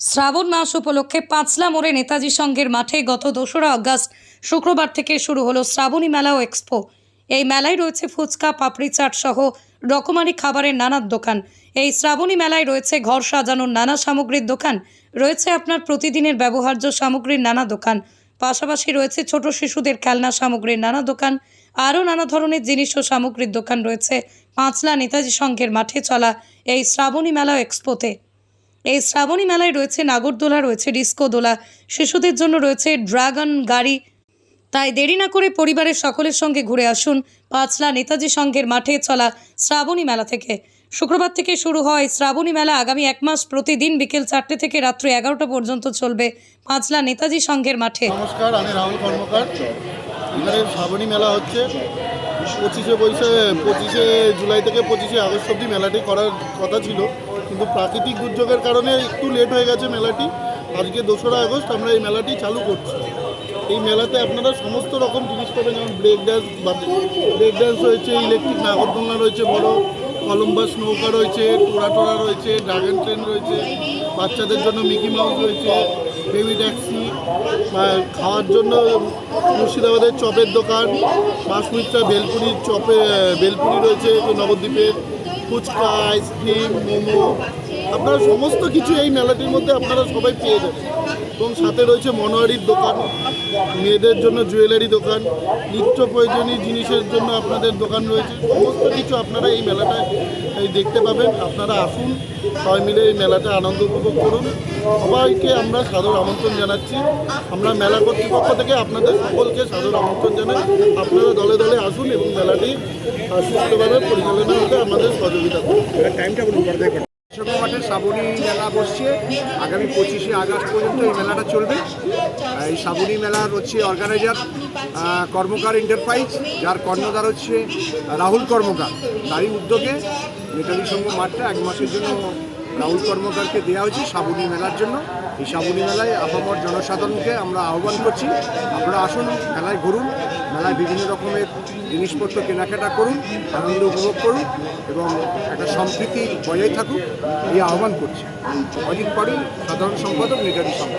শ্রাবণ মাস উপলক্ষে পাঁচলা মোড়ে নেতাজি সংঘের মাঠে গত দোসরা আগস্ট শুক্রবার থেকে শুরু হলো শ্রাবণী মেলা ও এক্সপো। এই মেলায় রয়েছে ফুচকা, পাপড়ি, চাট সহ রকমারি খাবারের নানা দোকান। এই শ্রাবণী মেলায় রয়েছে ঘর সাজানোর নানা সামগ্রীর দোকান। রয়েছে আপনার প্রতিদিনের ব্যবহার্য সামগ্রীর নানা দোকান। পাশাপাশি রয়েছে ছোট শিশুদের খেলনা সামগ্রীর নানা দোকান। আরও নানা ধরনের জিনিস ও সামগ্রীর দোকান রয়েছে। পাঁচলা নেতাজি সংঘের মাঠে চলা এই শ্রাবণী মেলা এক্সপোতে। এই শ্রাবণী মেলায় রয়েছে নাগরদোলা, রয়েছে ডিস্কো দোলা, শিশুদের জন্য রয়েছে ড্রাগন গাড়ি। তাই দেরি না করে পরিবারের সকলের সঙ্গে ঘুরে আসুন পাঁচলা নেতাজি সংঘের মাঠে চলা শ্রাবণী মেলা থেকে। শুক্রবার থেকে শুরু হয় শ্রাবণী মেলা। আগামী এক মাস প্রতিদিন বিকেল চারটে থেকে রাত্রি এগারোটা পর্যন্ত চলবে পাঁচলা নেতাজি সংঘের মাঠে। নমস্কার, আমি রাহুল কর্মকার। এখানে শ্রাবণী মেলা হচ্ছে। পঁচিশে বৈশাখে, পঁচিশে জুলাই থেকে পঁচিশে আগস্ট অব্দি মেলাটি করার কথা ছিল। কিন্তু প্রাকৃতিক দুর্যোগের কারণে একটু লেট হয়ে গেছে মেলাটি। আজকে দোসরা আগস্ট আমরা এই মেলাটি চালু করছি। এই মেলাতে আপনারা সমস্ত রকম জিনিস পাবেন, যেমন ব্রেক ড্যান্স ব্রেক ড্যান্স রয়েছে ইলেকট্রিক নাগরদোলনা রয়েছে বড়, কলম্বাস নৌকা রয়েছে, টোরা টোরা রয়েছে ড্রাগন ট্রেন রয়েছে। বাচ্চাদের জন্য মিকি মাউস রয়েছে, বেবি ট্যাক্সি খাওয়ার জন্য মুর্শিদাবাদের চপের দোকান বাসমিত্রা বেলপুরির চপে বেলপুরি রয়েছে নবদ্বীপের, ফুচকা, আইসক্রিম, মোমো, আপনারা সমস্ত কিছু এই মেলাটির মধ্যে আপনারা সবাই পেয়ে যাবেন। এবং সাথে রয়েছে মনোয়ারির দোকান, মেয়েদের জন্য জুয়েলারি দোকান, নিত্য প্রয়োজনীয় জিনিসের জন্য আপনাদের দোকান রয়েছে। সমস্ত কিছু আপনারা এই মেলাটায় দেখতে পাবেন। আপনারা আসুন, সবাই মিলে এই মেলাটা আনন্দ উপভোগ করুন। সবাইকে আমরা সাদর আমন্ত্রণ জানাচ্ছি। আমরা মেলা কর্তৃপক্ষ থেকে আপনাদের সকলকে সাদর আমন্ত্রণ জানাই। আপনারা দলে দলে আসুন এবং মেলাটি সুস্থভাবে পরিচালনা করতে আমাদের সহযোগিতা করুন। টাইমটা শ্রাবণী মেলা বসছে। আগামী পঁচিশে আগস্ট পর্যন্ত এই মেলাটা চলবে। এই শ্রাবণী মেলার হচ্ছে অর্গানাইজার কর্মকার এন্টারপ্রাইজ যার কর্ণধার হচ্ছে রাহুল কর্মকার। তারই উদ্যোগে নেতাজি সংঘ মাঠটা এক মাসের জন্য রাহুল কর্মকারকে দেওয়া হয়েছে শ্রাবণী মেলার জন্য। এই শ্রাবণী মেলায় আপামর জনসাধারণকে আমরা আহ্বান করছি। আপনারা আসুন, মেলায় ঘুরুন। মেলায় বিভিন্ন রকমের জিনিসপত্র কেনাকাটা করুন, আনন্দ উপভোগ করুন এবং একটা সম্প্রীতি বজায় থাকুক, এই আহ্বান করছি। অজিত পাড়ি সাধারণ সম্পাদক নেতাজি সংঘ